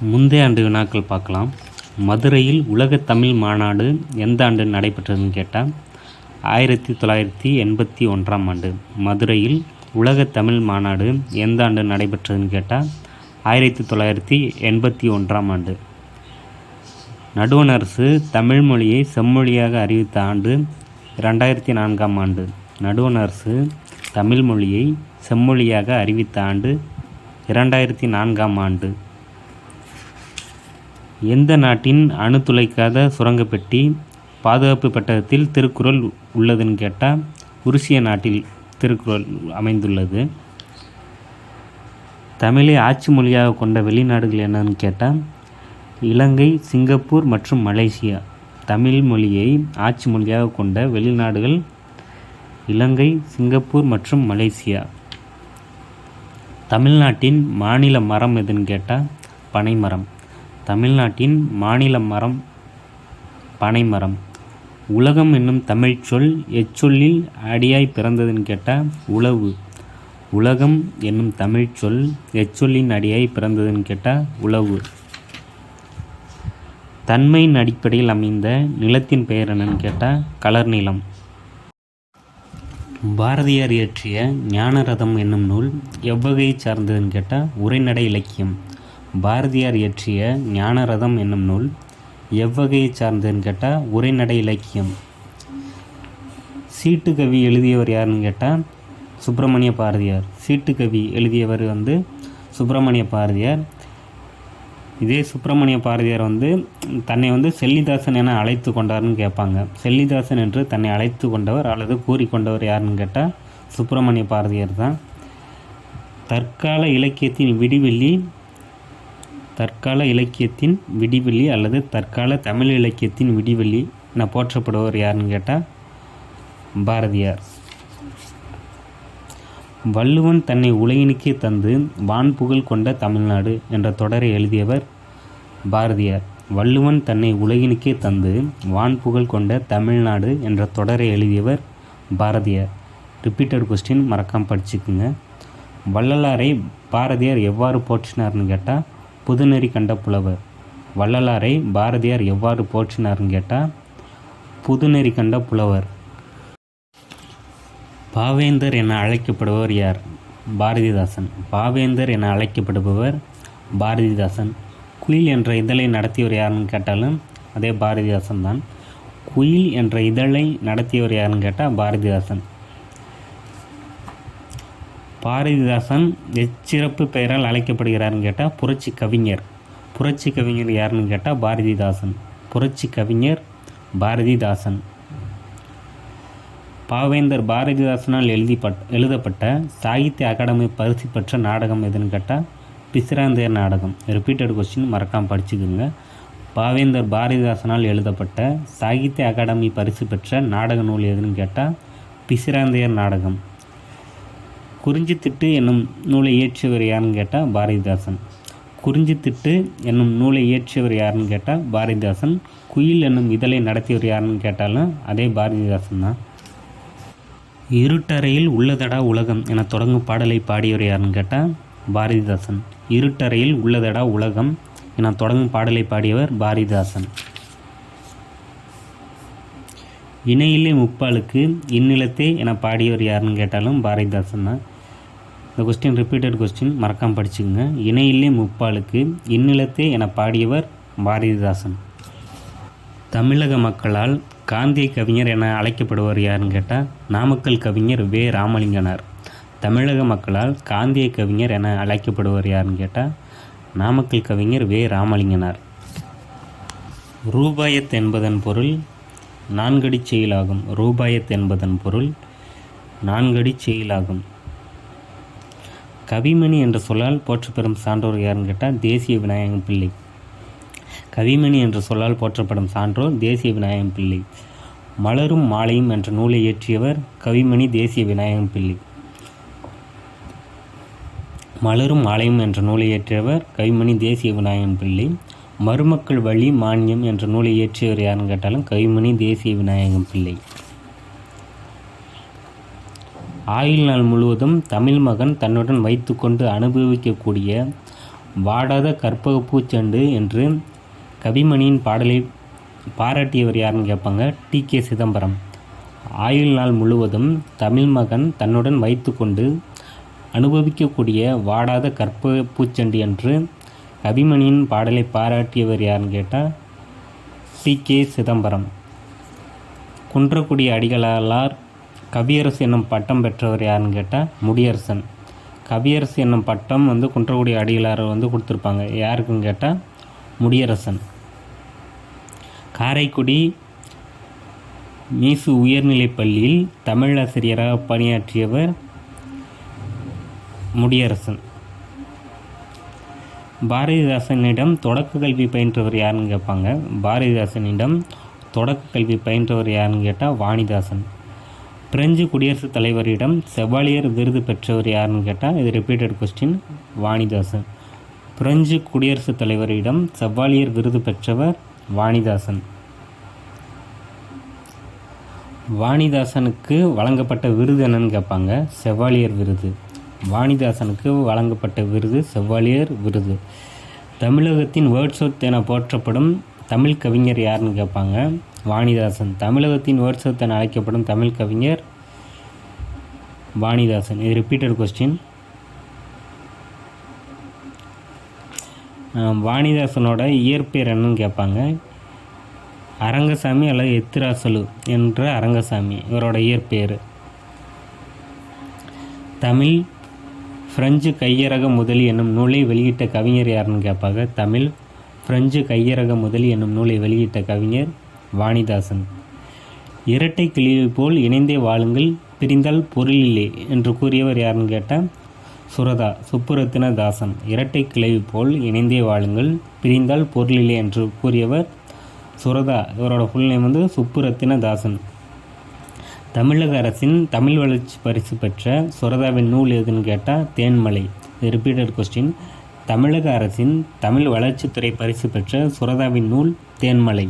முந்தைய ஆண்டு வினாக்கள் பார்க்கலாம். மதுரையில் உலகத் தமிழ் மாநாடு எந்த ஆண்டு நடைபெற்றதுன்னு கேட்டால் ஆயிரத்தி தொள்ளாயிரத்தி எண்பத்தி ஒன்றாம் ஆண்டு. மதுரையில் உலகத் தமிழ் மாநாடு எந்த ஆண்டு நடைபெற்றதுன்னு கேட்டால் ஆயிரத்தி தொள்ளாயிரத்தி எண்பத்தி ஒன்றாம் ஆண்டு. நடுவண் அரசு தமிழ் மொழியை செம்மொழியாக அறிவித்த ஆண்டு ரெண்டாயிரத்தி நான்காம் ஆண்டு. நடுவண் அரசு தமிழ் மொழியை செம்மொழியாக அறிவித்த ஆண்டு இரண்டாயிரத்தி நான்காம் ஆண்டு. எந்த நாட்டின் அணு துளைக்காத சுரங்கப்பெட்டி பாதுகாப்பு பெட்டகத்தில் திருக்குறள் உள்ளதுன்னு கேட்டால் உருசிய நாட்டில் திருக்குறள் அமைந்துள்ளது. தமிழை ஆட்சி மொழியாக கொண்ட வெளிநாடுகள் என்னன்னு கேட்டால் இலங்கை சிங்கப்பூர் மற்றும் மலேசியா தமிழ் மொழியை ஆட்சி மொழியாக கொண்ட வெளிநாடுகள் இலங்கை சிங்கப்பூர் மற்றும் மலேசியா. தமிழ்நாட்டின் மாநில மரம் எதுன்னு கேட்டால் பனைமரம். தமிழ்நாட்டின் மாநில மரம் பனைமரம் உலகம் என்னும் தமிழ் சொல் எச்சொல்லில் அடியாய் பிறந்ததுன்னு கேட்டால் உழவு உலகம் என்னும் தமிழ் சொல் எச்சொல்லின் அடியாய் பிறந்ததுன்னு கேட்டால் உழவு தன்மையின் அடிப்படையில் அமைந்த நிலத்தின் பெயர் என்னன்னு கேட்டால் கலர் நிலம். பாரதியார் இயற்றிய ஞானரதம் என்னும் நூல் எவ்வகையைச் சார்ந்ததுன்னு கேட்டால் உரைநடை இலக்கியம். பாரதியார் இயற்றிய ஞானரதம் என்னும் நூல் எவ்வகையை சார்ந்ததுன்னு கேட்டால் உரைநடை இலக்கியம். சீட்டு கவி எழுதியவர் யாருன்னு கேட்டால் சுப்பிரமணிய பாரதியார். சீட்டு கவி எழுதியவர் வந்து சுப்பிரமணிய பாரதியார். இதே சுப்பிரமணிய பாரதியார் வந்து தன்னை வந்து செல்லிதாசன் என அழைத்து கொண்டார்னு கேட்பாங்க. செல்லிதாசன் என்று தன்னை அழைத்து கொண்டவர் அல்லது கூறிக்கொண்டவர் யாருன்னு கேட்டால் சுப்பிரமணிய பாரதியார் தான். தற்கால இலக்கியத்தின் விடிவெள்ளி தற்கால இலக்கியத்தின் விடிவெள்ளி அல்லது தற்கால தமிழ் இலக்கியத்தின் விடிவெள்ளி நான் போற்றப்படுவர் யாருன்னு கேட்டால் பாரதியார். வள்ளுவன் தன்னை உலகினுக்கே தந்து வான்புகழ் கொண்ட தமிழ்நாடு என்ற தொடரை எழுதியவர் பாரதியார். வள்ளுவன் தன்னை உலகினுக்கே தந்து வான்புகழ் கொண்ட தமிழ்நாடு என்ற தொடரை எழுதியவர் பாரதியார். ரிப்பீட்டட் கொஸ்டின் மறக்காம படிச்சுக்குங்க. வள்ளலாரை பாரதியார் எவ்வாறு போற்றினார்னு கேட்டால் புதுநெறி கண்ட புலவர். வள்ளலாரை பாரதியார் எவ்வாறு போற்றினார்னு கேட்டால் புதுநெறி கண்ட புலவர். பாவேந்தர் என அழைக்கப்படுபவர் யார்? பாரதிதாசன். பாவேந்தர் என அழைக்கப்படுபவர் பாரதிதாசன். குயில் என்ற இதழை நடத்தியவர் யாருன்னு கேட்டாலும் அதே பாரதிதாசன் தான். குயில் என்ற இதழை நடத்தியவர் யாருன்னு கேட்டால் பாரதிதாசன். பாரதிதாசன் எச்சிறப்பு பெயரால் அழைக்கப்படுகிறார்னு கேட்டால் புரட்சி கவிஞர். புரட்சி கவிஞர் யாருன்னு கேட்டால் பாரதிதாசன். புரட்சி கவிஞர் பாரதிதாசன். பாவேந்தர் பாரதிதாசனால் எழுதிப்பட் எழுதப்பட்ட சாகித்ய அகாடமி பரிசு பெற்ற நாடகம் எதுன்னு கேட்டால் பிசிராந்தையர் நாடகம். ரிப்பீட்டட் கொஸ்டின் மறக்காமல் படிச்சுக்குங்க. பாவேந்தர் பாரதிதாசனால் எழுதப்பட்ட சாகித்ய அகாடமி பரிசு பெற்ற நாடக நூல் எதுன்னு கேட்டால் பிசிராந்தையர் நாடகம். குறிஞ்சித்திட்டு என்னும் நூலை இயற்றியவர் யாருன்னு கேட்டால் பாரதிதாசன். குறிஞ்சித்திட்டு என்னும் நூலை இயற்றியவர் யாருன்னு கேட்டால் பாரதிதாசன். குயில் என்னும் இதழை நடத்தியவர் யாருன்னு கேட்டாலும் அதே பாரதிதாசன் தான். இருட்டறையில் உள்ளதடா உலகம் என தொடங்கும் பாடலை பாடியவர் யாருன்னு கேட்டால் பாரதிதாசன். இருட்டறையில் உள்ளதடா உலகம் என தொடங்கும் பாடலை பாடியவர் பாரதிதாசன். இணையிலே முப்பாலுக்கு இந்நிலத்தே என பாடியவர் யாருன்னு கேட்டாலும் பாரதிதாசன் தான். இந்த கொஸ்டின் ரிப்பீட்டட் கொஸ்டின் மறக்காமல் படிச்சுக்கோங்க. இணையிலே முப்பாலுக்கு இந்நிலத்தே என பாடியவர் பாரதிதாசன். தமிழக மக்களால் காந்திய கவிஞர் என அழைக்கப்படுவர் யாருன்னு கேட்டால் நாமக்கல் கவிஞர் வே. ராமலிங்கனார். தமிழக மக்களால் காந்திய கவிஞர் என அழைக்கப்படுவர் யாருன்னு கேட்டால் நாமக்கல் கவிஞர் வே. ராமலிங்கனார். ரூபாயத் என்பதன் பொருள் நான்கடிச் செயலாகும் ரூபாயத் என்பதன் பொருள் நான்கடி செயலாகும். கவிமணி என்ற சொல்லால் போற்றப்பெறும் சான்றோர் யாருன்னு கேட்டால் தேசிய விநாயகம் பிள்ளை. கவிமணி என்ற சொல்லால் போற்றப்படும் சான்றோர் தேசிய விநாயகம் பிள்ளை. மலரும் மாலையும் என்ற நூலை இயற்றியவர் கவிமணி தேசிய விநாயகம் பிள்ளை. மலரும் மாலையும் என்ற நூலை இயற்றியவர் கவிமணி தேசிய விநாயகம் பிள்ளை. மருமக்கள் வழி மானியம் என்ற நூலை இயற்றியவர் யாருன்னு கேட்டாலும் கவிமணி தேசிய விநாயகம் பிள்ளை. ஆயுள் நாள் முழுவதும் தமிழ் மகன் தன்னுடன் வைத்துக்கொண்டு அனுபவிக்கக்கூடிய வாடாத கற்பக பூச்செண்டு என்று கவிமணியின் பாடலை பாராட்டியவர் யாருன்னு கேட்பாங்க டி. கே. சிதம்பரம். ஆயுள் நாள் முழுவதும் தமிழ் மகன் தன்னுடன் வைத்துக்கொண்டு அனுபவிக்கக்கூடிய வாடாத கற்பக பூச்செண்டு என்று கவிமணியின் பாடலை பாராட்டியவர் யாருன்னு கேட்டால் டி கே. சிதம்பரம். குன்றக்குடி அடிகளார் கவியரசு என்னும் பட்டம் பெற்றவர் யாருன்னு கேட்டால் முடியரசன். கவியரசு என்னும் பட்டம் வந்து குன்றக்குடி அடிகளார் வந்து கொடுத்துருப்பாங்க. யாருக்குன்னு கேட்டால் முடியரசன். காரைக்குடி மீசு உயர்நிலைப் பள்ளியில் தமிழாசிரியராக பணியாற்றியவர் முடியரசன். பாரதிதாசனிடம் தொடக்க கல்வி பயின்றவர் யாருன்னு கேட்பாங்க. பாரதிதாசனிடம் தொடக்க கல்வி பயின்றவர் யாருன்னு கேட்டால் வாணிதாசன். பிரெஞ்சு குடியரசுத் தலைவரிடம் செவாலியர் விருது பெற்றவர் யாருன்னு கேட்டால் இது ரிப்பீட்டட் கொஸ்டின் வாணிதாசன். பிரெஞ்சு குடியரசுத் தலைவரிடம் செவாலியர் விருது பெற்றவர் வாணிதாசன். வாணிதாசனுக்கு வழங்கப்பட்ட விருது என்னன்னு கேட்பாங்க செவாலியர் விருது. வாணிதாசனுக்கு வழங்கப்பட்ட விருது செவ்வாலியர் விருது. தமிழகத்தின் வேர்ட்ஸ்வத் என போற்றப்படும் தமிழ் கவிஞர் யாருன்னு கேட்பாங்க? வாணிதாசன். தமிழகத்தின் வேர்ட்ஸ்வத் என அழைக்கப்படும் தமிழ் கவிஞர் வாணிதாசன். இது ரிப்பீட்டட் கொஸ்டின் வாணிதாசனோட இயற்பெயர் என்னன்னு கேட்பாங்க? அரங்கசாமி அல்லது எத்திராசலு என்ற அரங்கசாமி. இவரோட இயற்பெயர். தமிழ் பிரெஞ்சு கையரக முதலி என்னும் நூலை வெளியிட்ட கவிஞர் யாருன்னு கேட்பாங்க. தமிழ் பிரெஞ்சு கையரக முதலி என்னும் நூலை வெளியிட்ட கவிஞர் வாணிதாசன். இரட்டை கிளியை போல் இணைந்தே வாழுங்கள் பிரிந்தால் பொருளில்லை என்று கூறியவர் யாருன்னு கேட்டால் சுரதா சுப்புரத்தின தாசன் இரட்டை கிளவி போல் இணைந்தே வாழுங்கள் பிரிந்தால் பொருளில்லை என்று கூறியவர் சுரதா. இவரோட ஃபுல் நேம் வந்து சுப்புரத்தின தாசன் தமிழக அரசின் தமிழ் வளர்ச்சி பரிசு பெற்ற சுரதாவின் நூல் எதுன்னு கேட்டால் தேன்மலை. ரிப்பீட்டட் கொஸ்டின் தமிழக அரசின் தமிழ் வளர்ச்சித்துறை பரிசு பெற்ற சுரதாவின் நூல் தேன்மலை.